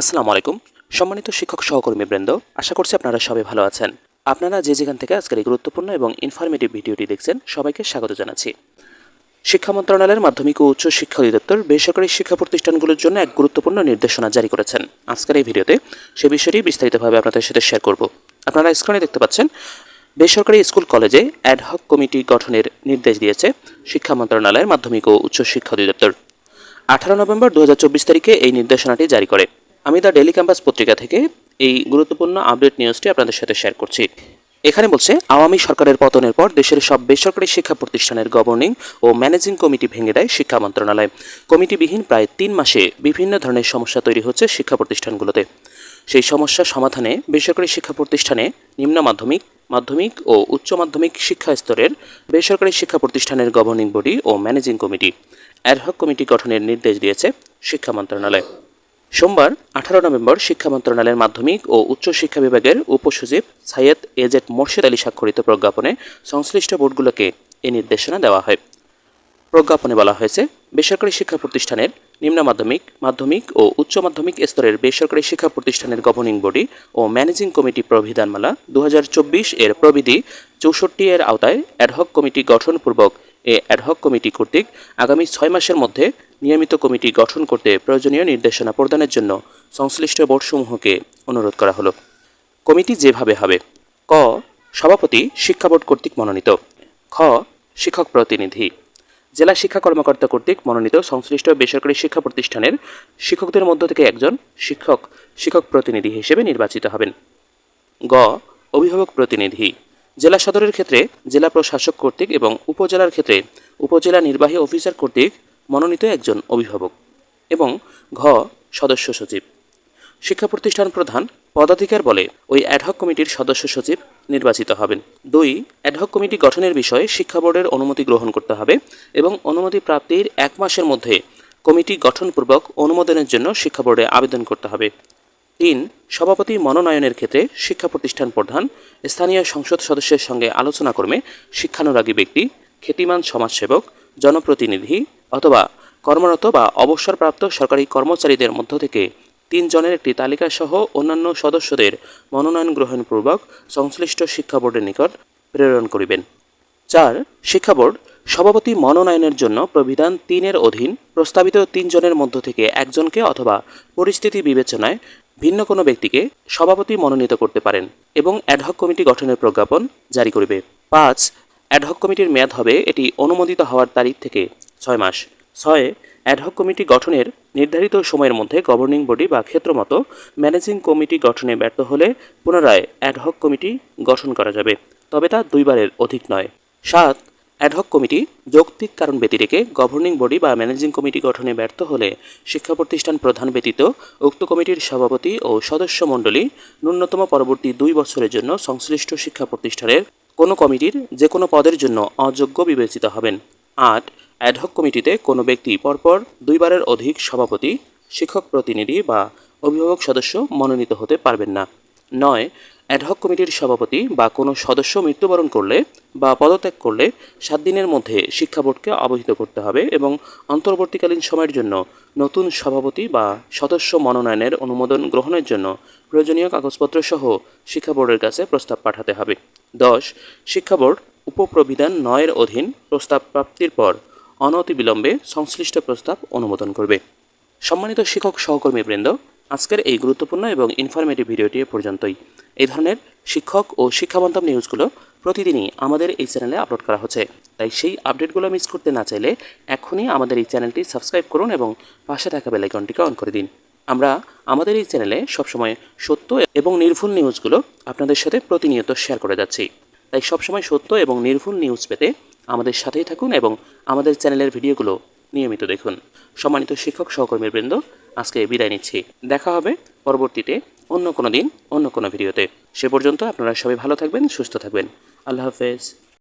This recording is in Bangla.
আসসালামু আলাইকুম। সম্মানিত শিক্ষক সহকর্মী বৃন্দ আশা করছি আপনারা সবাই ভালো আছেন। আপনারা যে যেখান থেকে আজকের এই গুরুত্বপূর্ণ এবং ইনফরমেটিভ ভিডিওটি দেখছেন, সবাইকে স্বাগত জানাচ্ছি। শিক্ষা মন্ত্রণালয়ের মাধ্যমিক ও উচ্চ শিক্ষা অধিদপ্তর বেসরকারি শিক্ষা প্রতিষ্ঠানগুলোর জন্য এক গুরুত্বপূর্ণ নির্দেশনা জারি করেছেন। আজকের এই ভিডিওতে সে বিষয়টি বিস্তারিতভাবে আপনাদের সাথে শেয়ার করব। আপনারা স্ক্রিনে দেখতে পাচ্ছেন, বেসরকারি স্কুল কলেজে অ্যাডহক কমিটি গঠনের নির্দেশ দিয়েছে শিক্ষা মন্ত্রণালয়ের মাধ্যমিক ও উচ্চ শিক্ষা অধিদপ্তর। আঠারো নভেম্বর দু হাজার চব্বিশ তারিখে এই নির্দেশনাটি জারি করে। আমি দ্য ডেলি ক্যাম্পাস পত্রিকা থেকে এই গুরুত্বপূর্ণ আপডেট নিউজটি আপনাদের সাথে শেয়ার করছি। এখানে বলছে, আওয়ামী সরকারের পতনের পর দেশের সব বেসরকারি শিক্ষা প্রতিষ্ঠানের গভর্নিং ও ম্যানেজিং কমিটি ভেঙে দেয় শিক্ষা মন্ত্রণালয়। কমিটিবিহীন প্রায় তিন মাসে বিভিন্ন ধরনের সমস্যা তৈরি হচ্ছে শিক্ষা প্রতিষ্ঠানগুলোতে। সেই সমস্যা সমাধানে বেসরকারি শিক্ষা প্রতিষ্ঠানে নিম্ন মাধ্যমিক মাধ্যমিক ও উচ্চ মাধ্যমিক শিক্ষা স্তরের বেসরকারি শিক্ষা প্রতিষ্ঠানের গভর্নিং বডি ও managing committee ad hoc committee গঠনের নির্দেশ দিয়েছে শিক্ষা মন্ত্রণালয়। সোমবার, আঠারো নভেম্বর শিক্ষা মন্ত্রণালয়ের মাধ্যমিক ও উচ্চ শিক্ষা বিভাগের উপসচিব সাইয়েদ এজেড মোর্শেদ আলী স্বাক্ষরিত প্রজ্ঞাপনে সংশ্লিষ্ট বোর্ডগুলোকে এই নির্দেশনা দেওয়া হয়। প্রজ্ঞাপনে বলা হয়েছে, বেসরকারি শিক্ষা প্রতিষ্ঠানের নিম্ন মাধ্যমিক মাধ্যমিক ও উচ্চ মাধ্যমিক স্তরের বেসরকারি শিক্ষা প্রতিষ্ঠানের গভর্নিং বডি ও ম্যানেজিং কমিটি প্রবিধানমালা দু হাজার চব্বিশ এর প্রবিধি চৌষট্টি এর আওতায় অ্যাডহক কমিটি গঠনপূর্বক এ অ্যাডহক কমিটি কর্তৃক আগামী ছয় মাসের মধ্যে নিয়মিত কমিটি গঠন করতে প্রয়োজনীয় নির্দেশনা প্রদানের জন্য সংশ্লিষ্ট বোর্ডসমূহকে অনুরোধ করা হলো। কমিটি যেভাবে হবে, ক, সভাপতি শিক্ষা বোর্ড কর্তৃক মনোনীত, খ, শিক্ষক প্রতিনিধি, জেলা শিক্ষা কর্মকর্তা কর্তৃক মনোনীত সংশ্লিষ্ট বেসরকারি শিক্ষা প্রতিষ্ঠানের শিক্ষকদের মধ্য থেকে একজন শিক্ষক শিক্ষক প্রতিনিধি হিসেবে নির্বাচিত হবেন। গ, অভিভাবক প্রতিনিধি জেলা সদরের ক্ষেত্রে জেলা প্রশাসক কর্তৃক এবং উপজেলার ক্ষেত্রে উপজেলা নির্বাহী অফিসার কর্তৃক মনোনীত একজন অভিভাবক এবং ঘ সদস্য সচিব। শিক্ষা প্রতিষ্ঠান প্রধান পদাধিকার বলে ওই অ্যাডহক কমিটির সদস্য সচিব নির্বাচিত হবেন। দুই অ্যাডহক কমিটি গঠনের বিষয়ে শিক্ষা বোর্ডের অনুমতি গ্রহণ করতে হবে এবং অনুমতি প্রাপ্তির এক মাসের মধ্যে কমিটি গঠনপূর্বক অনুমোদনের জন্য শিক্ষা বোর্ডে আবেদন করতে হবে। তিন সভাপতি মনোনয়নের ক্ষেত্রে শিক্ষা প্রতিষ্ঠান প্রধান, স্থানীয় সংসদ সদস্যের সঙ্গে আলোচনা ক্রমে শিক্ষানুরাগী ব্যক্তি, খ্যাতিমান সমাজসেবক, জনপ্রতিনিধি অথবা কর্মরত বা অবসরপ্রাপ্ত সরকারি কর্মচারীদের মধ্য থেকে তিনজনের একটি তালিকা সহ অন্যান্য সদস্যদের মনোনয়ন গ্রহণপূর্বক সংশ্লিষ্ট শিক্ষা বোর্ডের নিকট প্রেরণ করিবেন। চার, শিক্ষা বোর্ড সভাপতি মনোনয়নের জন্য প্রবিধান তিনের অধীন প্রস্তাবিত তিনজনের মধ্য থেকে একজনকে অথবা পরিস্থিতি বিবেচনায় ভিন্ন কোনো ব্যক্তিকে সভাপতি মনোনীত করতে পারেন এবং অ্যাডহক কমিটি গঠনের প্রজ্ঞাপন জারি করিবে। পাঁচ অ্যাডহক কমিটির মেয়াদ হবে এটি অনুমোদিত হওয়ার তারিখ থেকে ছয় মাস। ছয় অ্যাডহক কমিটি গঠনের নির্ধারিত সময়ের মধ্যে গভর্নিং বডি বা ক্ষেত্রমতো ম্যানেজিং কমিটি গঠনে ব্যর্থ হলে পুনরায় অ্যাডহক কমিটি গঠন করা যাবে, তবে তা দুইবারের অধিক নয়। সাত অ্যাডহক কমিটি যৌক্তিক কারণ ব্যতি রেখে গভর্নিং বডি বা ম্যানেজিং কমিটি গঠনে ব্যর্থ হলে শিক্ষা প্রতিষ্ঠান প্রধান ব্যতীত উক্ত কমিটির সভাপতি ও সদস্য মণ্ডলী ন্যূনতম পরবর্তী দুই বছরের জন্য সংশ্লিষ্ট শিক্ষা প্রতিষ্ঠানের কোনো কমিটির যে কোনো পদের জন্য অযোগ্য বিবেচিত হবেন। আট অ্যাডহক কমিটিতে কোনো ব্যক্তি পরপর দুইবারের অধিক সভাপতি, শিক্ষক প্রতিনিধি বা অভিভাবক সদস্য মনোনীত হতে পারবেন না। নয় অ্যাডহক কমিটির সভাপতি বা কোনো সদস্য মৃত্যুবরণ করলে বা পদত্যাগ করলে সাত দিনের মধ্যে শিক্ষা বোর্ডকে অবহিত করতে হবে এবং অন্তর্বর্তীকালীন সময়ের জন্য নতুন সভাপতি বা সদস্য মনোনয়নের অনুমোদন গ্রহণের জন্য প্রয়োজনীয় কাগজপত্র সহ শিক্ষা বোর্ডের কাছে প্রস্তাব পাঠাতে হবে। দশ, শিক্ষা বোর্ড উপপ্রবিধান নয়ের অধীন প্রস্তাব প্রাপ্তির পর অনতিবিলম্বে সংশ্লিষ্ট প্রস্তাব অনুমোদন করবে। সম্মানিত শিক্ষক সহকর্মীবৃন্দ, আজকের এই গুরুত্বপূর্ণ এবং ইনফরমেটিভ ভিডিওটি পর্যন্তই। এই ধরনের শিক্ষক ও শিক্ষাবন্তম নিউজগুলো প্রতিদিনই আমাদের এই চ্যানেলে আপলোড করা হচ্ছে। তাই সেই আপডেটগুলো মিস করতে না চাইলে এখনই আমাদের এই চ্যানেলটি সাবস্ক্রাইব করুন এবং পাশে থাকা বেলাইকনটিকে অন করে দিন। আমরা আমাদের এই চ্যানেলে সবসময় সত্য এবং নির্ভুল নিউজগুলো আপনাদের সাথে প্রতিনিয়ত শেয়ার করে যাচ্ছি। তাই সবসময় সত্য এবং নির্ভুল নিউজ পেতে আমাদের সাথেই থাকুন এবং আমাদের চ্যানেলের ভিডিওগুলো নিয়মিত দেখুন। সম্মানিত শিক্ষক সহকর্মীবৃন্দ, আজকে বিদায় নিচ্ছি। দেখা হবে পরবর্তীতে অন্য কোনো দিন, অন্য কোনো ভিডিওতে। সে পর্যন্ত আপনারা সবাই ভালো থাকবেন, সুস্থ থাকবেন। আল্লাহ হাফেজ।